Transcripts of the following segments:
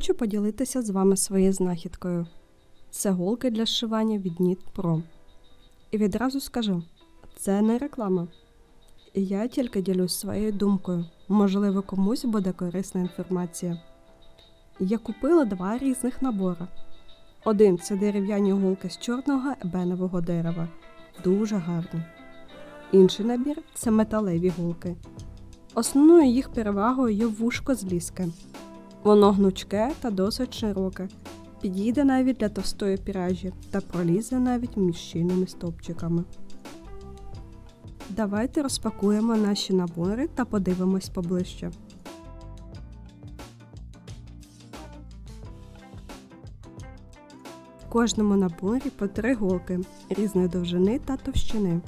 Хочу поділитися з вами своєю знахідкою. Це голки для зшивання від Knit Pro. І відразу скажу, це не реклама. Я тільки ділюсь своєю думкою. Можливо, комусь буде корисна інформація. Я купила два різних набори. Один це дерев'яні голки з чорного ебенового дерева. Дуже гарні. Інший набір це металеві голки. Основною їх перевагою є вушко з ліски. Воно гнучке та досить широке. Підійде навіть для товстої піражі та пролізе навіть між щільними стовпчиками. Давайте розпакуємо наші набори та подивимось поближче. В кожному наборі по три голки різної довжини та товщини.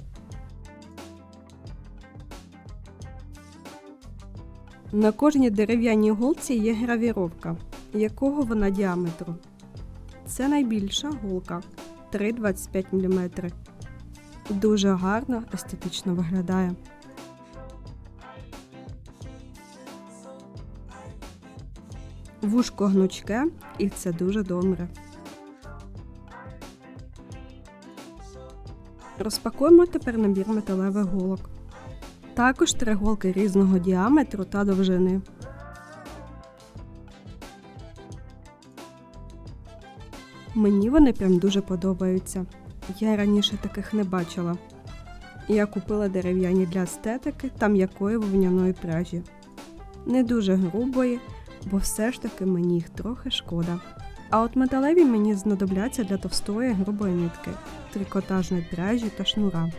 На кожній дерев'яній голці є гравіровка, якого вона діаметру. Це найбільша голка 3,25 мм. Дуже гарно естетично виглядає. Вушко гнучке і це дуже добре. Розпакуємо тепер набір металевих голок. Також три голки різного діаметру та довжини. Мені вони прям дуже подобаються. Я раніше таких не бачила. Я купила дерев'яні для естетики та м'якої вовняної пряжі. Не дуже грубої, бо все ж таки мені їх трохи шкода. А от металеві мені знадобляться для товстої грубої нитки, трикотажної пряжі та шнура.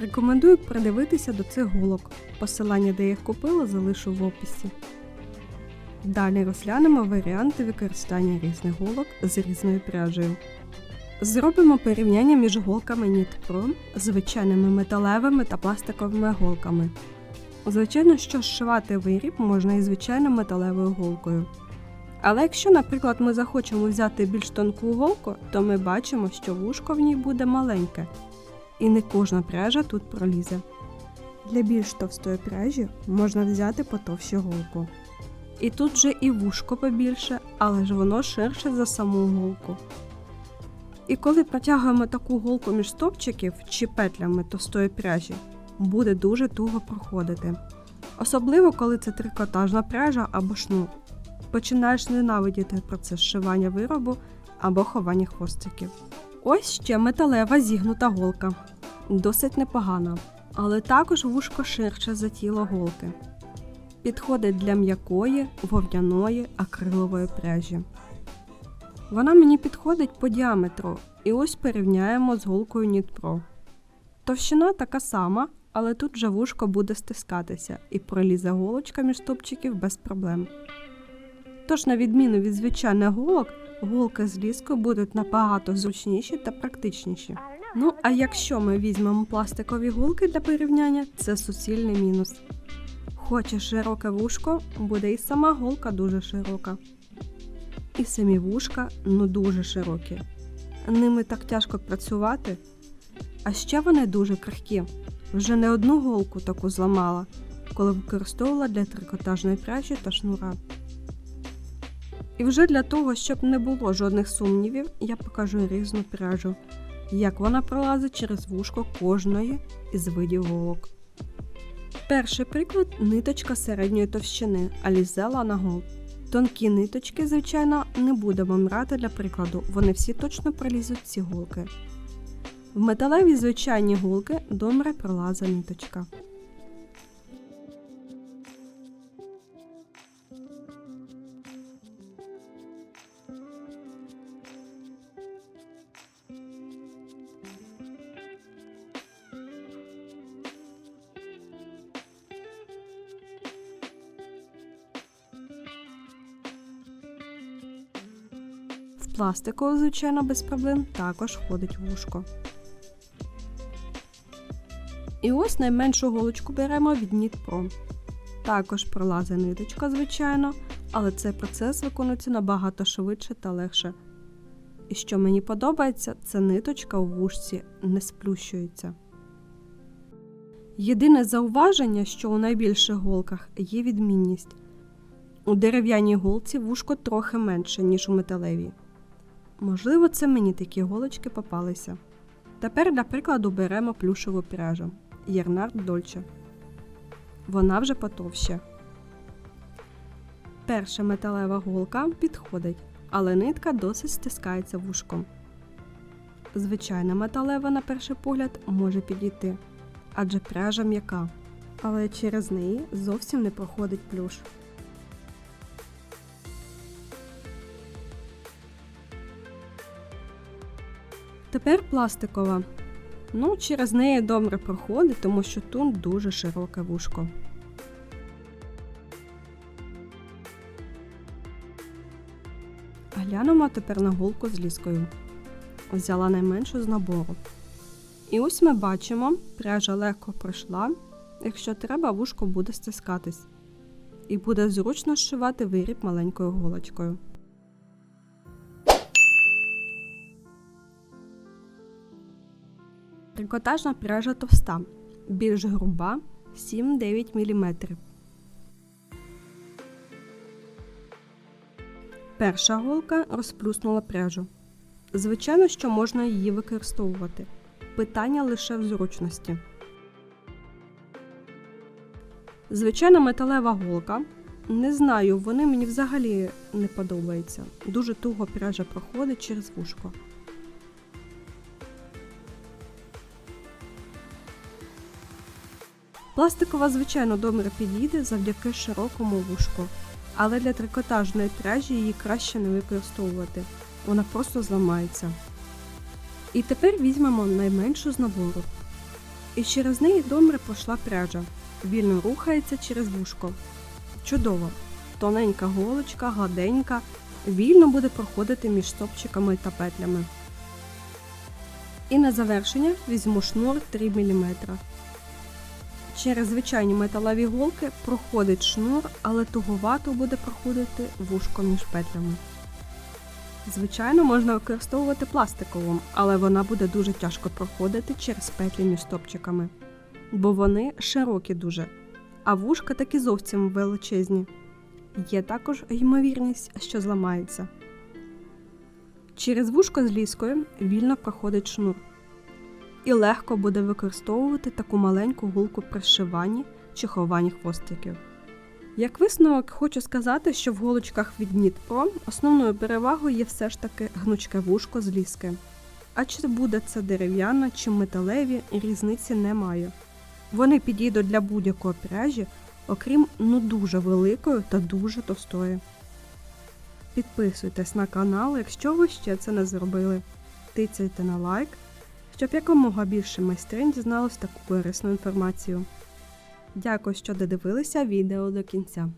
Рекомендую придивитися до цих голок. Посилання, де я їх купила, залишу в описі. Далі розглянемо варіанти використання різних голок з різною пряжею. Зробимо порівняння між голками Knit Pro, звичайними металевими та пластиковими голками. Звичайно, що зшивати виріб можна і звичайною металевою голкою. Але якщо, наприклад, ми захочемо взяти більш тонку голку, то ми бачимо, що вушко в ній буде маленьке, і не кожна пряжа тут пролізе. Для більш товстої пряжі можна взяти потовщу голку. І тут вже і вушко побільше, але ж воно ширше за саму голку. І коли протягуємо таку голку між стовпчиків чи петлями товстої пряжі, буде дуже туго проходити. Особливо, коли це трикотажна пряжа або шнур. Починаєш ненавидіти процес зшивання виробу або ховання хвостиків. Ось ще металева зігнута голка. Досить непогана, але також вушко ширше за тіло голки. Підходить для м'якої, вовняної, акрилової пряжі. Вона мені підходить по діаметру, і ось порівняємо з голкою Pro. Товщина така сама, але тут вже вушко буде стискатися і пролізе голочка між стопчиків без проблем. Тож, на відміну від звичайних голок, голки з ліскою будуть набагато зручніші та практичніші. Ну, а якщо ми візьмемо пластикові голки для порівняння, це суцільний мінус. Хочеш широке вушко, буде і сама голка дуже широка. І самі вушка ну дуже широкі. Ними так тяжко працювати. А ще вони дуже крихкі. Вже не одну голку таку зламала, коли використовувала для трикотажної пряжі та шнура. І вже для того, щоб не було жодних сумнівів, я покажу різну пряжу, як вона пролазить через вушко кожної із видів голок. Перший приклад ниточка середньої товщини Alize Lana Gold. Тонкі ниточки, звичайно, не будемо брати для прикладу, вони всі точно пролізуть ці голки. В металевій звичайні голки добре пролазить ниточка. В пластикову, звичайно, без проблем також входить в вушко. І ось найменшу голочку беремо від Pro. Також пролазить ниточка, звичайно, але цей процес виконується набагато швидше та легше. І що мені подобається, це ниточка у вушці не сплющується. Єдине зауваження, що у найбільших голках є відмінність. У дерев'яній голці вушко трохи менше, ніж у металевій. Можливо, це мені такі голочки попалися. Тепер, для прикладу, беремо плюшеву пряжу Єрнард Дольче. Вона вже потовще. Перша металева голка підходить, але нитка досить стискається вушком. Звичайна металева, на перший погляд, може підійти, адже пряжа м'яка, але через неї зовсім не проходить плюш. Тепер пластикова. Ну, через неї добре проходить, тому що тут дуже широке вушко. Глянемо тепер на голку з ліскою. Взяла найменшу з набору. І ось ми бачимо, пряжа легко пройшла. Якщо треба, вушко буде стискатись. І буде зручно зшивати виріб маленькою голочкою. Трикотажна пряжа товста, більш груба 7-9 мм. Перша голка розплюснула пряжу. Звичайно, що можна її використовувати. Питання лише в зручності. Звичайна металева голка. Не знаю, вони мені взагалі не подобаються. Дуже туго пряжа проходить через вушко. Пластикова, звичайно, добре підійде завдяки широкому вушку, але для трикотажної пряжі її краще не використовувати. Вона просто зламається. І тепер візьмемо найменшу з набору. І через неї добре пройшла пряжа. Вільно рухається через вушко. Чудово! Тоненька голочка, гладенька, вільно буде проходити між стопчиками та петлями. І на завершення візьму шнур 3 мм. Через звичайні металеві голки проходить шнур, але туговато буде проходити вушко між петлями. Звичайно, можна використовувати пластикову, але вона буде дуже тяжко проходити через петлі між стопчиками, бо вони широкі дуже, а вушка такі зовсім величезні. Є також ймовірність, що зламається. Через вушко з ліскою вільно проходить шнур і легко буде використовувати таку маленьку гулку при зшиванні чи хованні хвостиків. Як висновок, хочу сказати, що в голочках від Knit основною перевагою є все ж таки гнучке вушко з ліски. А чи буде це дерев'яна чи металеві, різниці немає. Вони підійдуть для будь-якої пряжі, окрім ну дуже великої та дуже товстої. Підписуйтесь на канал, якщо ви ще це не зробили. Тицяйте на лайк, щоб якомога більше майстринь дізналось таку корисну інформацію. Дякую, що додивилися відео до кінця.